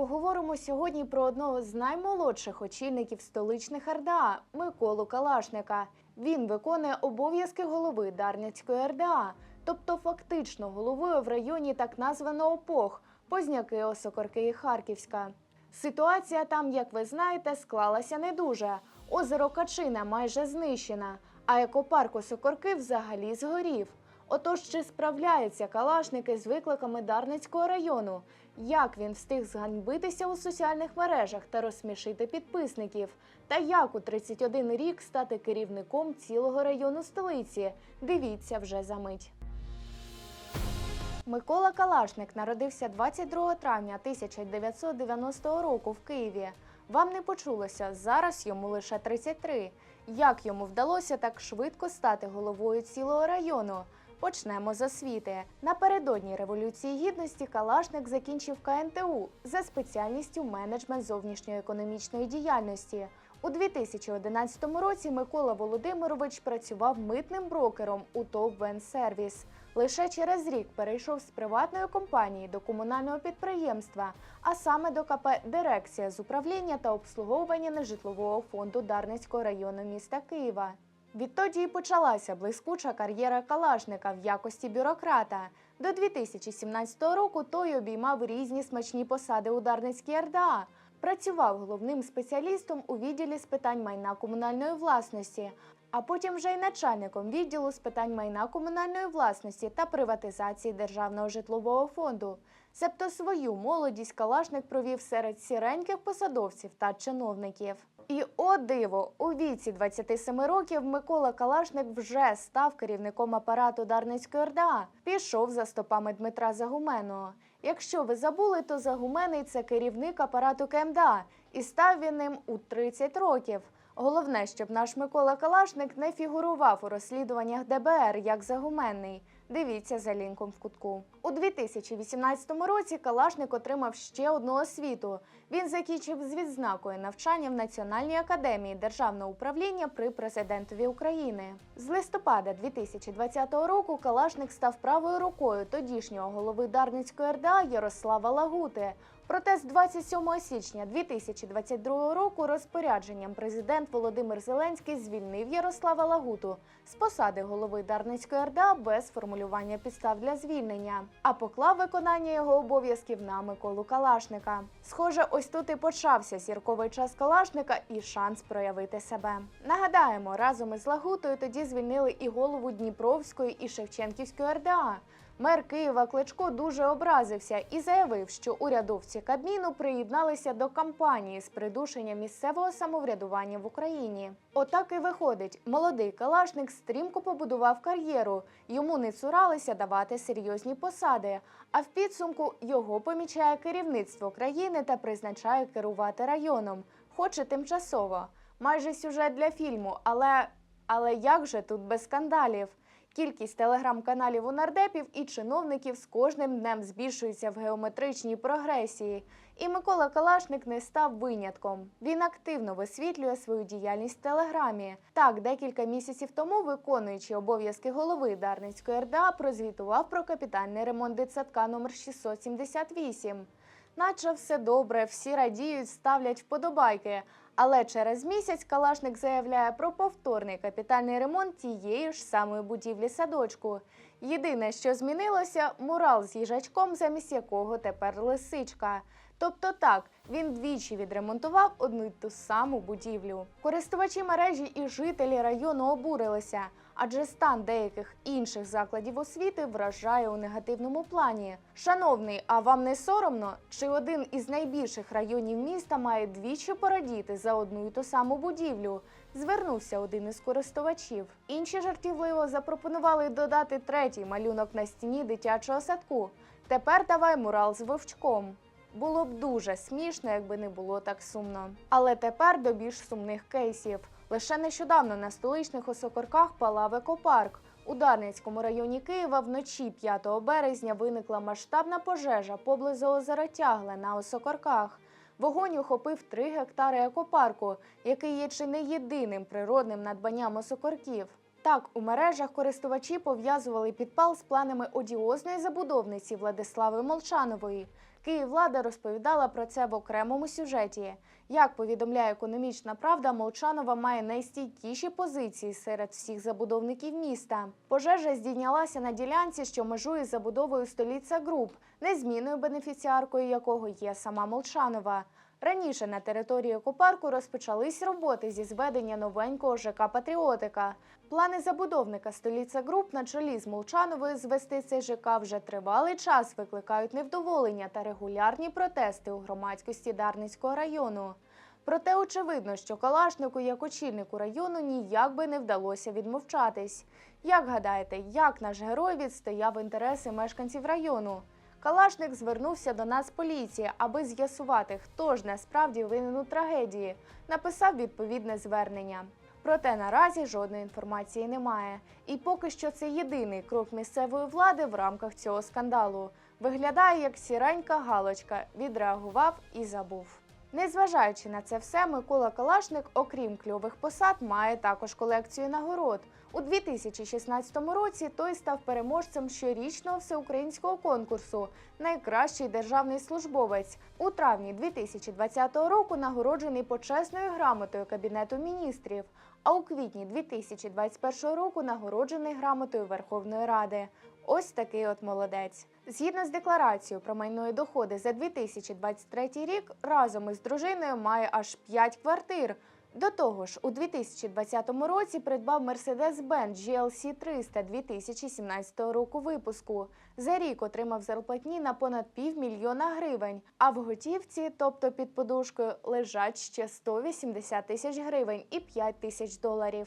поговоримо сьогодні про одного з наймолодших очільників столичних РДА Миколу Калашника. Він виконує обов'язки голови Дарницької РДА, тобто фактично головує в районі так названого ПОХ Позняки, Осокорки і Харківська. Ситуація там, як ви знаєте, склалася не дуже. Озеро Качина майже знищена, а екопарк Осокорки взагалі згорів. Отож, чи справляються калашники з викликами Дарницького району? Як він встиг зганьбитися у соціальних мережах та розсмішити підписників? Та як у 31 рік стати керівником цілого району столиці? Дивіться вже за мить. Микола Калашник народився 22 травня 1990 року в Києві. Вам не почулося, зараз йому лише 33. Як йому вдалося так швидко стати головою цілого району? Почнемо з освіти. Напередодні Революції Гідності Калашник закінчив КНТУ за спеціальністю менеджмент зовнішньої економічної діяльності. У 2011 році Микола Володимирович працював митним брокером у ТОВ «Венсервіс». Лише через рік перейшов з приватної компанії до комунального підприємства, а саме до КП Дирекція з управління та обслуговування нежитлового фонду Дарницького району міста Києва. Відтоді і почалася блискуча кар'єра Калашника в якості бюрократа. До 2017 року той обіймав різні смачні посади у Дарницькій РДА. Працював головним спеціалістом у відділі з питань майна комунальної власності, а потім вже й начальником відділу з питань майна комунальної власності та приватизації Державного житлового фонду. Себто свою молодість Калашник провів серед сіреньких посадовців та чиновників. І о диво, у віці 27 років Микола Калашник вже став керівником апарату Дарницької РДА. Пішов за стопами Дмитра Загуменного. Якщо ви забули, то Загуменний це керівник апарату КМДА, і став він ним у 30 років. Головне, щоб наш Микола Калашник не фігурував у розслідуваннях ДБР як загуменний. Дивіться за лінком в кутку. У 2018 році Калашник отримав ще одну освіту. Він закінчив з відзнакою навчання в Національній академії державного управління при президентові України. З листопада 2020 року Калашник став правою рукою тодішнього голови Дарницької РДА Ярослава Лагути. Проте з 27 січня 2022 року розпорядженням президент Володимир Зеленський звільнив Ярослава Лагуту з посади голови Дарницької РДА без формулювання підстав для звільнення, а поклав виконання його обов'язків на Миколу Калашника. Схоже, ось тут і почався зірковий час Калашника і шанс проявити себе. Нагадаємо, разом із Лагутою тоді звільнили і голову Дніпровської і Шевченківської РДА. Мер Києва Кличко дуже образився і заявив, що урядовці Кабміну приєдналися до кампанії з придушення місцевого самоврядування в Україні. Отак і виходить, молодий калашник стрімко побудував кар'єру. Йому не цуралися давати серйозні посади. А в підсумку його помічає керівництво країни та призначає керувати районом, хоче тимчасово. Майже сюжет для фільму, але але як же тут без скандалів? Кількість телеграм-каналів у нардепів і чиновників з кожним днем збільшується в геометричній прогресії. І Микола Калашник не став винятком. Він активно висвітлює свою діяльність в телеграмі. Так, декілька місяців тому, виконуючи обов'язки голови Дарницької РДА, прозвітував про капітальний ремонт дитсадка номер 678. Наче все добре, всі радіють, ставлять вподобайки. Але через місяць Калашник заявляє про повторний капітальний ремонт тієї ж самої будівлі садочку. Єдине, що змінилося, мурал з їжачком, замість якого тепер лисичка. Тобто так, він двічі відремонтував одну й ту саму будівлю. Користувачі мережі і жителі району обурилися, адже стан деяких інших закладів освіти вражає у негативному плані. Шановний, а вам не соромно? Чи один із найбільших районів міста має двічі порадіти за одну й ту саму будівлю? Звернувся один із користувачів. Інші жартівливо запропонували додати третій малюнок на стіні дитячого садку. Тепер давай мурал з вовчком. Було б дуже смішно, якби не було так сумно. Але тепер до більш сумних кейсів. Лише нещодавно на столичних осокорках палав екопарк. У Дарницькому районі Києва вночі 5 березня виникла масштабна пожежа поблизу озера Тягле на осокорках. Вогонь охопив 3 гектари екопарку, який є чи не єдиним природним надбанням осокорків. Так, у мережах користувачі пов'язували підпал з планами одіозної забудовниці Владислави Молчанової. Київлада розповідала про це в окремому сюжеті. Як повідомляє економічна правда, Молчанова має найстійкіші позиції серед всіх забудовників міста. Пожежа здійнялася на ділянці, що межує з забудовою століця груп, незмінною бенефіціаркою якого є сама Молчанова. Раніше на території екопарку розпочались роботи зі зведення новенького ЖК Патріотика. Плани забудовника століця груп на чолі з Молчановою звести цей ЖК вже тривалий час викликають невдоволення та регулярні протести у громадськості Дарницького району. Проте очевидно, що Калашнику, як очільнику району, ніяк би не вдалося відмовчатись. Як гадаєте, як наш герой відстояв інтереси мешканців району? Калашник звернувся до нас поліції, аби з'ясувати, хто ж насправді винен у трагедії. Написав відповідне звернення. Проте наразі жодної інформації немає. І поки що це єдиний крок місцевої влади в рамках цього скандалу. Виглядає як сіренька галочка, відреагував і забув. Незважаючи на це все, Микола Калашник, окрім кльових посад, має також колекцію нагород. У 2016 році той став переможцем щорічного всеукраїнського конкурсу Найкращий державний службовець. У травні 2020 року нагороджений почесною грамотою Кабінету міністрів. А у квітні 2021 року нагороджений грамотою Верховної Ради. Ось такий от молодець. Згідно з декларацією про майнові доходи за 2023 рік, разом із дружиною має аж 5 квартир. До того ж, у 2020 році придбав Mercedes-Benz GLC 300 2017 року випуску. За рік отримав зарплатні на понад півмільйона гривень, а в готівці, тобто під подушкою, лежать ще 180 тисяч гривень і 5 тисяч доларів.